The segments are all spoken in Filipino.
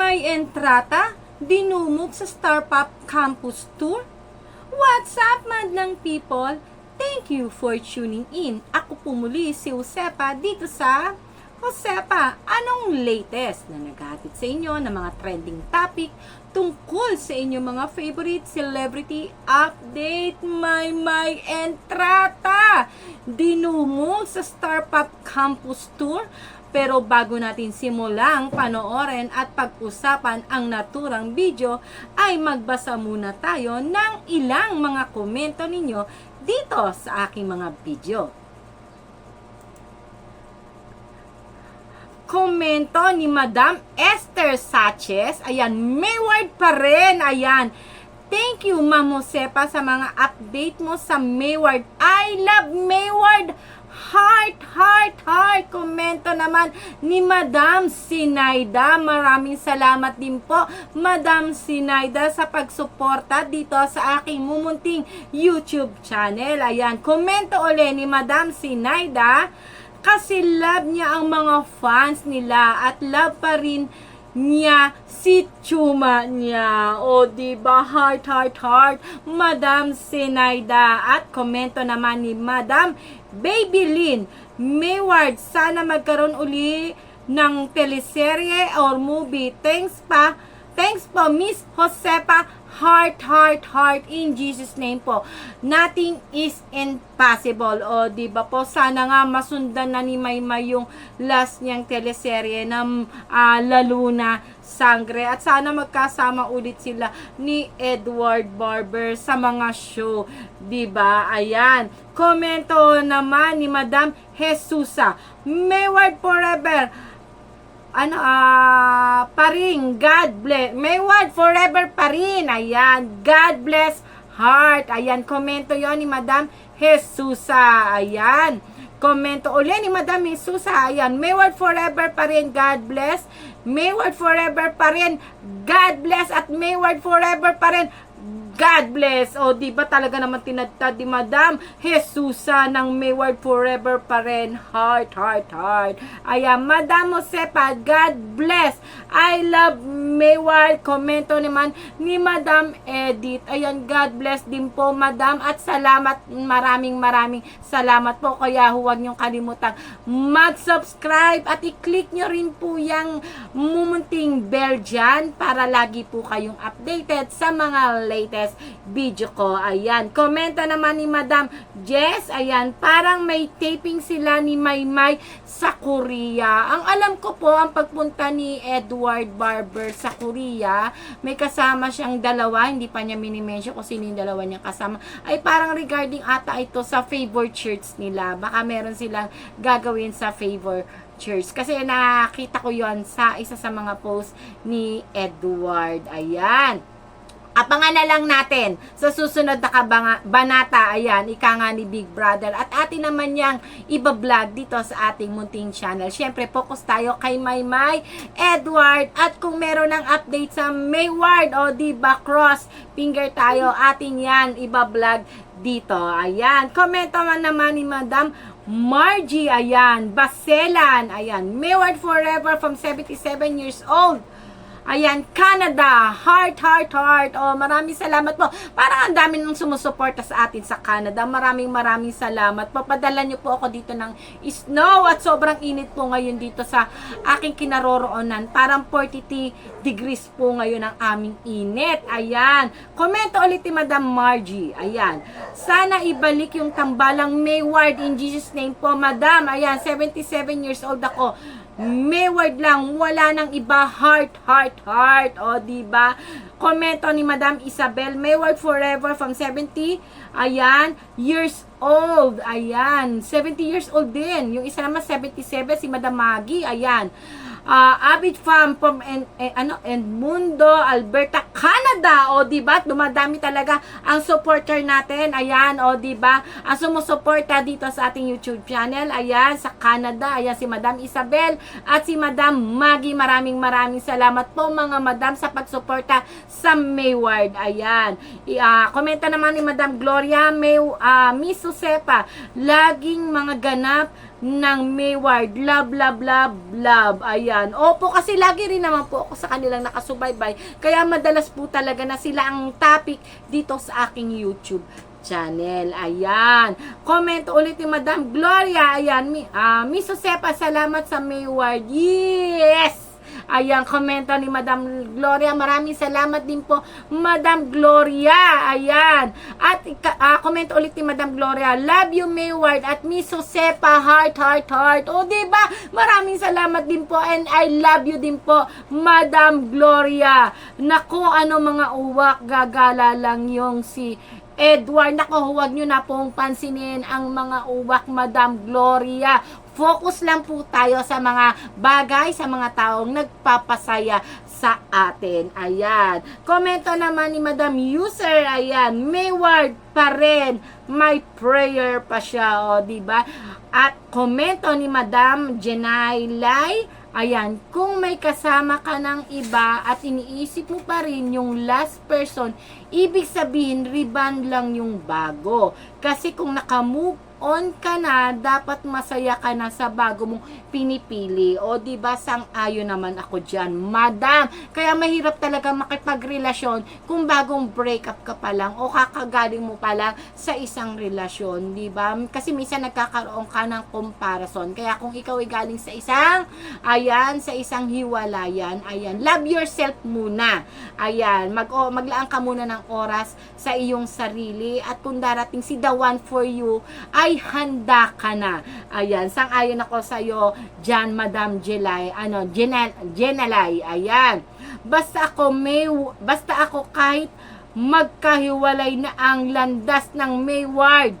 May entrata, dinumog sa Star Pop Campus Tour? What's up, madlang people? Thank you for tuning in. Ako po muli si Josepa dito sa Josepa. Anong latest na naghatid sa inyo ng mga trending topic tungkol sa inyong mga favorite celebrity update? May may entrata! Dinumog sa Star Pop Campus Tour pero bago natin simulang panoorin at pag-usapan ang naturang video, ay magbasa muna tayo ng ilang mga komento ninyo dito sa aking mga video. Komento ni Madam Esther Sanchez. Ayan, Mayward pa rin. Ayan. Thank you, Ma'am Josepa, sa mga update mo sa Mayward. I love Mayward. Heart, heart, heart. Komento naman ni Madam Sinaida. Maraming salamat din po, Madam Sinaida, sa pagsuporta dito sa aking mumunting YouTube channel. Ayan, komento uli ni Madam Sinaida kasi love niya ang mga fans nila at love pa rin niya si Chuma niya. O, di ba Heart, heart, heart. Madam Sinaida. At komento naman ni Madam Baby Lynn. Mayward, sana magkaroon uli ng teleserye or movie. Thanks pa. Thanks po, Miss Josepa. Heart, heart, heart. In Jesus name po. Nothing is impossible. O, di ba po? Sana nga masundan na ni Maymay yung last niyang teleserye ng ah, Laluna Sangre. At sana magkasama ulit sila ni Edward Barber sa mga show. Di ba? Ayan. Komento naman ni Madam Jesusa. Mayward forever ano, ah, pa rin, God bless. May word forever pa rin. Ayan, God bless heart. Ayan, komento yon ni Madam Jesusa. Ayan. Komento uli ni Madam Jesusa. Ayan, may word forever pa rin. God bless. May word forever pa rin. God bless. At may word forever pa rin. God bless. O, di ba talaga naman tinadtad ni Madam Jesusa ng Mayward Forever pa rin. Heart, heart, heart. Ayan, Madam Josepa, God bless. I love Mayward. Komento naman ni Madam Edith. Ayan, God bless din po, Madam. At salamat, maraming maraming salamat po. Kaya huwag niyong kalimutang mag-subscribe at i-click nyo rin po yung mumunting bell dyan para lagi po kayong updated sa mga latest video ko. Ayan. Komenta naman ni Madam Jess. Ayan. Parang may taping sila ni Maymay sa Korea. Ang alam ko po, ang pagpunta ni Edward Barber sa Korea, may kasama siyang dalawa. Hindi pa niya minimension kung sino yung dalawa niya kasama. Ay parang regarding ata ito sa favor church nila. Baka meron silang gagawin sa favor church. Kasi nakita ko yon sa isa sa mga post ni Edward. Ayan. Abangan na lang natin sa susunod na kabanga, banata, ayan, ika nga ni Big Brother. At atin naman niyang iba-vlog dito sa ating munting channel. Siyempre, focus tayo kay Maymay, Edward, at kung meron ng update sa Mayward, o di ba, cross finger tayo, atin yan iba-vlog dito. Ayan, komento man naman ni Madam Margie, ayan, Baselan, ayan, Mayward Forever from 77 years old. Ayan, Canada. Heart, heart, heart. Oh, maraming salamat po. Parang ang dami nang sumusuporta sa atin sa Canada. Maraming maraming salamat po. Padala niyo po ako dito ng snow at sobrang init po ngayon dito sa aking kinaroroonan. Parang 43 degrees po ngayon ang aming init. Ayan. Komento ulit ni Madam Margie. Ayan. Sana ibalik yung tambalang Mayward in Jesus name po, Madam. Ayan, 77 years old ako. Mayward lang, wala nang iba, heart, heart, heart. O, di ba? Komento ni Madam Isabel, Mayward forever from 70, ayan, years old. Ayan, 70 years old din. Yung isa naman 77, si Madam Maggie, ayan. Ah, Avid Farm from en, en- ano, Edmundo, Alberta, Canada. O, di ba? Dumadami talaga ang supporter natin. Ayan, o, di ba? Ang sumusuporta dito sa ating YouTube channel. Ayan, sa Canada. Ayan, si Madam Isabel at si Madam Maggie. Maraming maraming salamat po mga Madam sa pagsuporta sa Mayward. Ayan. I, ah, komenta naman ni Madam Gloria May, ah, Miss Josepa. Laging mga ganap ng Mayward. Love, love, love, love. Ayan. Opo, kasi lagi rin naman po ako sa kanilang nakasubaybay. Kaya madalas po talaga na sila ang topic dito sa aking YouTube channel. Ayan. Comment ulit ni Madam Gloria. Ayan. Mi, ah, Miss Josepa, salamat sa Mayward. Yes! Ayan, komento ni Madam Gloria. Maraming salamat din po, Madam Gloria. Ayan. At ika- ah, komento ulit ni Madam Gloria. Love you, Mayward. At Miss Josepa, heart, heart, heart. O, diba? Maraming salamat din po. And I love you din po, Madam Gloria. Naku, ano mga uwak. Gagala lang yung si Edward, nako, huwag nyo na pong pansinin ang mga uwak, Madam Gloria. Focus lang po tayo sa mga bagay, sa mga taong nagpapasaya sa atin. Ayan. Komento naman ni Madam User, ayan, Mayward pa rin. May prayer pa siya, o, di ba? At komento ni Madam Jenay Lai, Ayan, kung may kasama ka ng iba at iniisip mo pa rin yung last person, ibig sabihin, rebound lang yung bago. Kasi kung nakamove on ka na, dapat masaya ka na sa bago mong pinipili. O, di ba sang-ayo naman ako dyan. Madam, kaya mahirap talaga makipagrelasyon kung bagong breakup ka pa lang o kakagaling mo pa lang sa isang relasyon, di ba? Kasi minsan nagkakaroon ka ng comparison. Kaya kung ikaw ay galing sa isang, ayan, sa isang hiwalayan, ayan, love yourself muna. Ayan, mag, o, maglaan ka muna ng oras sa iyong sarili at kung darating si the one for you, ay handa ka na. Ayan, sang-ayon ako sa iyo, Jan Madam Jelay, ano, Jenel, Jenelay, ayan. Basta ako may, basta ako kahit magkahiwalay na ang landas ng Mayward,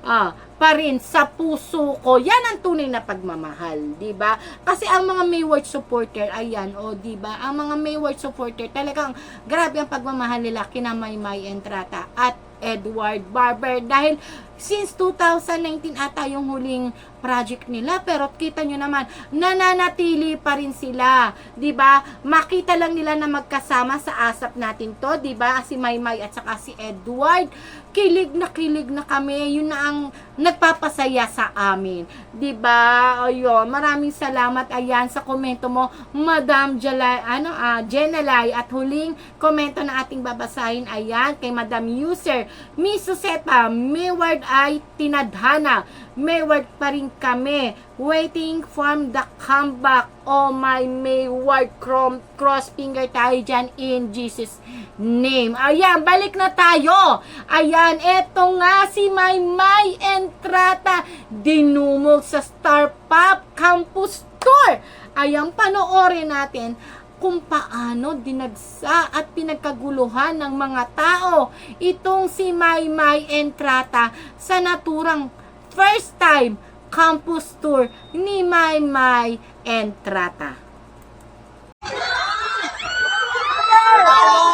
ah, pa rin sa puso ko. Yan ang tunay na pagmamahal, 'di ba? Kasi ang mga Mayward supporter, ayan, o 'di ba? Ang mga Mayward supporter talagang grabe ang pagmamahal nila kina Maymay Entrata at Edward Barber dahil since 2019 ata yung huling project nila pero kita nyo naman nananatili pa rin sila 'di ba? Makita lang nila na magkasama sa asap natin to 'di ba? Si Maymay at saka si Edward. Kilig na kilig na kami. Yun na ang nagpapasaya sa amin 'di ba? Ayun maraming salamat. Ayan sa komento mo Madam Jalay ano ah Jenalay at huling komento na ating babasahin ayan kay Madam User. Miss Suseta Mayward ay tinadhana. Mayward pa rin kami waiting from the comeback. Oh my Mayward crom cross finger tayo dyan in Jesus name. Ayan balik na tayo. Ayan eto nga si Maymay Entrata dinumog sa Star Pop Campus Tour. Ayan panoorin natin kung paano dinagsa at pinagkaguluhan ng mga tao itong si Maymay Entrata sa naturang first time campus tour ni Maymay Entrata. ang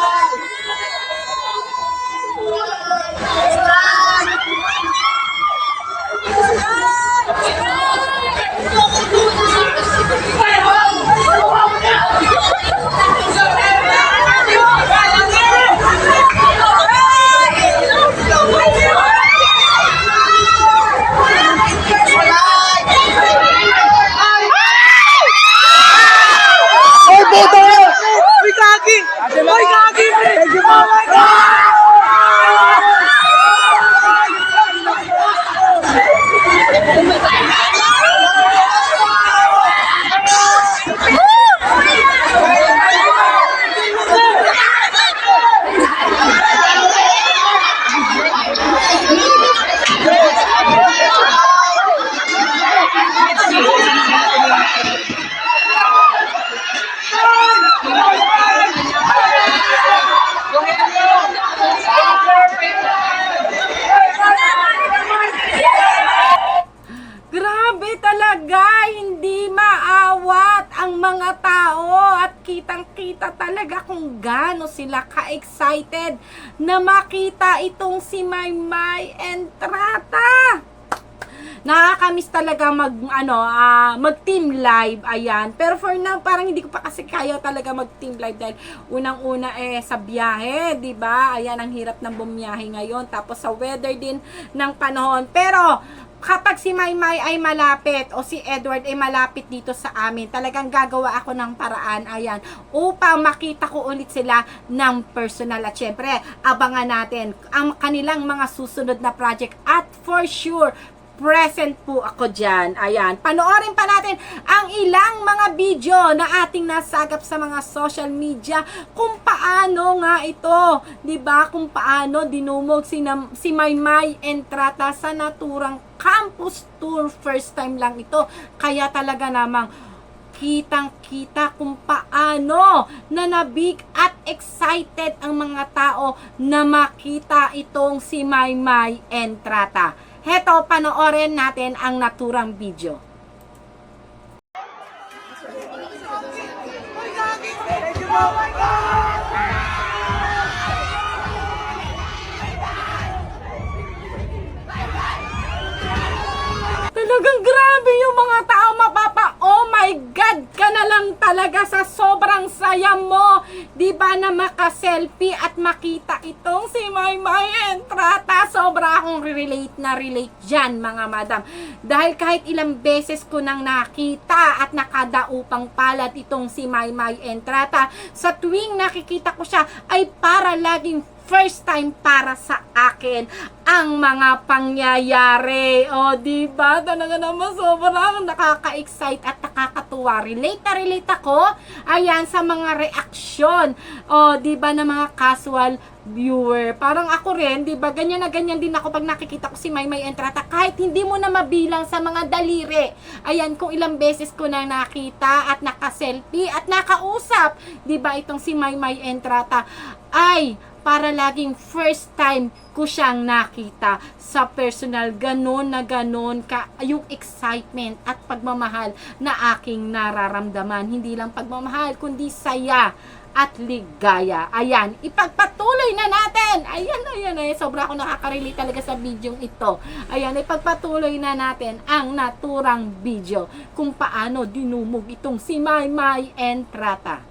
gaano sila ka-excited na makita itong si Maymay Entrata. Nakakamiss talaga mag ano ah, mag team live ayan. Pero for now parang hindi ko pa kasi kaya talaga mag team live dahil unang-una eh sa biyahe 'di ba? Ayan ang hirap ng bumiyahe ngayon. Tapos sa weather din ng panahon. Pero kapag si Maymay ay malapit o si Edward ay malapit dito sa amin, talagang gagawa ako ng paraan, ayan, upang makita ko ulit sila ng personal. At syempre, abangan natin ang kanilang mga susunod na project at for sure, present po ako dyan. Ayan, panoorin pa natin ang ilang mga video na ating nasagap sa mga social media kung paano nga ito, 'di ba? Kung paano dinumog si, Nam- si Maymay Entrata sa naturang campus tour first time lang ito. Kaya talaga namang kitang-kita kung paano nanabig at excited ang mga tao na makita itong si Maymay Entrata. Heto, panoorin natin ang naturang video. Talagang grabe yung mga tao mapapa. My God, ka na lang talaga sa sobrang saya mo. 'Di ba na maka-selfie at makita itong si Maymay Entrata. Sobra akong relate na relate diyan, mga madam. Dahil kahit ilang beses ko nang nakita at nakadaupang palad itong si Maymay Entrata, sa tuwing nakikita ko siya ay para laging first time para sa akin ang mga pangyayari. O, di ba? Talaga naman sobrang nakaka-excite at nakakatuwa. Relate na relate ako. Ayan, sa mga reaksyon. O, di ba, na mga casual viewer. Parang ako rin, di ba? Ganyan na ganyan din ako pag nakikita ko si Maymay Entrata. Kahit hindi mo na mabilang sa mga daliri. Ayan, kung ilang beses ko na nakita at naka-selfie at nakausap. Di ba, itong si Maymay Entrata. Ay, para laging first time ko siyang nakita sa personal ganon na ganon ka yung excitement at pagmamahal na aking nararamdaman hindi lang pagmamahal kundi saya at ligaya. Ayan, ipagpatuloy na natin. Ayan, ayan, ayan. Sobra ako nakaka-relate talaga sa video ito. Ayan, ipagpatuloy na natin ang naturang video kung paano dinumog itong si Maymay Entrata.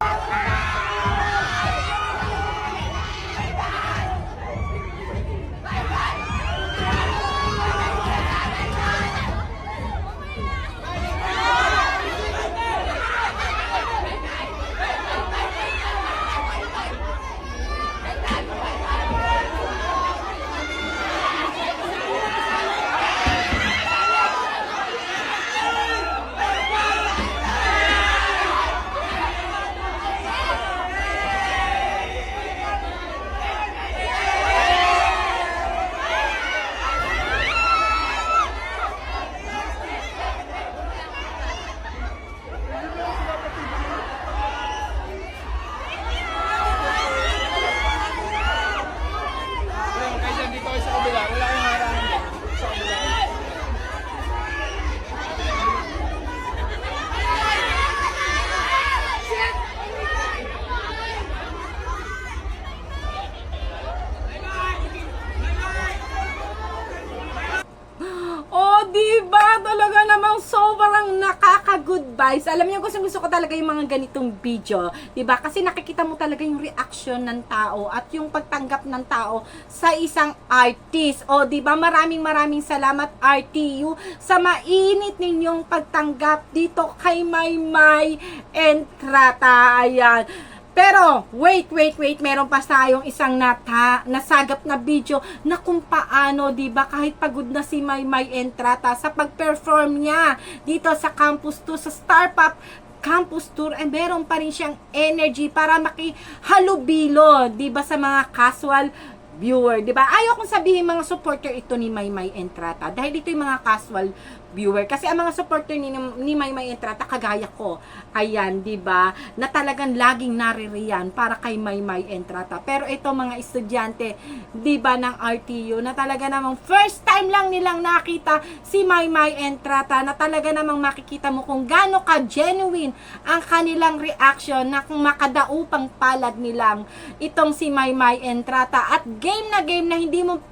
Kahit nakaka-good vibes. Alam niyo, gusto gusto ko talaga yung mga ganitong video. Ba? Kasi nakikita mo talaga yung reaction ng tao at yung pagtanggap ng tao sa isang artist. O, ba? Maraming maraming salamat RTU sa mainit ninyong pagtanggap dito kay Maymay Entrata. Ayan. Pero, wait, wait, wait, meron pa tayong isang nata, nasagap na video na kung paano, di ba kahit pagod na si Maymay Entrata sa pag-perform niya dito sa Campus 2, sa Star Pop Campus Tour, ay meron pa rin siyang energy para makihalubilo, di ba sa mga casual viewer, 'di ba? Ayaw kong sabihin mga supporter ito ni Maymay Entrata dahil ito yung mga casual viewer kasi ang mga supporter ni, ni Maymay Entrata kagaya ko. Ayan, 'di ba? Na talagang laging naririyan para kay Maymay Entrata. Pero ito mga estudyante, 'di ba ng RTU na talaga namang first time lang nilang nakita si Maymay Entrata na talaga namang makikita mo kung gaano ka genuine ang kanilang reaction na kung makadaupang palad nilang itong si Maymay Entrata at game na game na hindi mo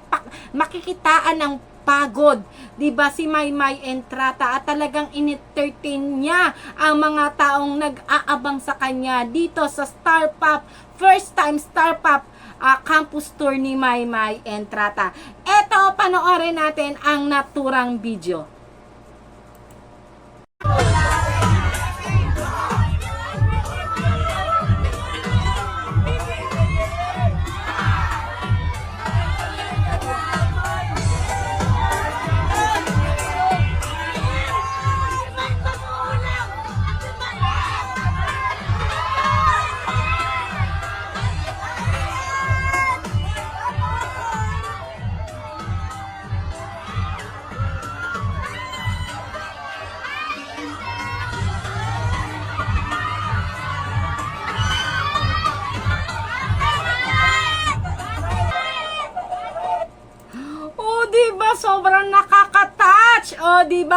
makikitaan ng pagod. 'Di ba si Maymay Entrata at talagang in-entertain niya ang mga taong nag-aabang sa kanya dito sa Star Pop first time Star Pop ah, campus tour ni Maymay Entrata. Eto, panoorin natin ang naturang video.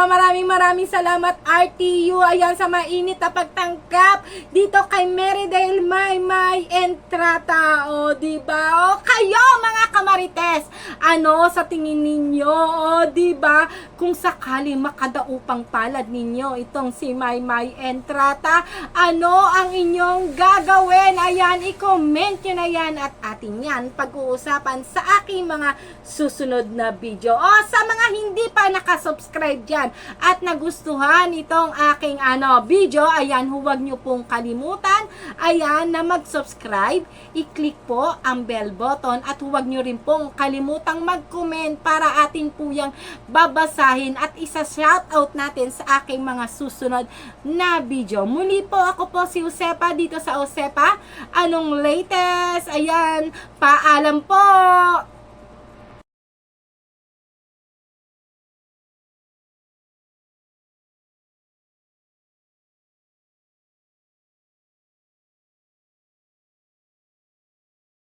Maraming maraming salamat RTU ayan sa mainit na pagtangkap dito kay Meridale Maymay Entrata. Oh, di ba? Oh, kayo mga kamarites, ano sa tingin ninyo? Oh, di ba? Kung sakali makadaupang palad ninyo itong si Maymay Entrata, ano ang inyong gagawin? Ayan, i-comment nyo na yan at ating yan pag-uusapan sa aking mga susunod na video. O sa mga hindi pa nakasubscribe dyan at nagustuhan itong aking ano video, ayan, huwag nyo pong kalimutan, ayan, na mag-subscribe, i-click po ang bell button at huwag nyo rin pong kalimutang mag-comment para atin po yung babasahin at isa-shoutout natin sa aking mga susunod na video. Muli po ako po si Josepa dito sa Josepa. Anong latest? Ayan, paalam po!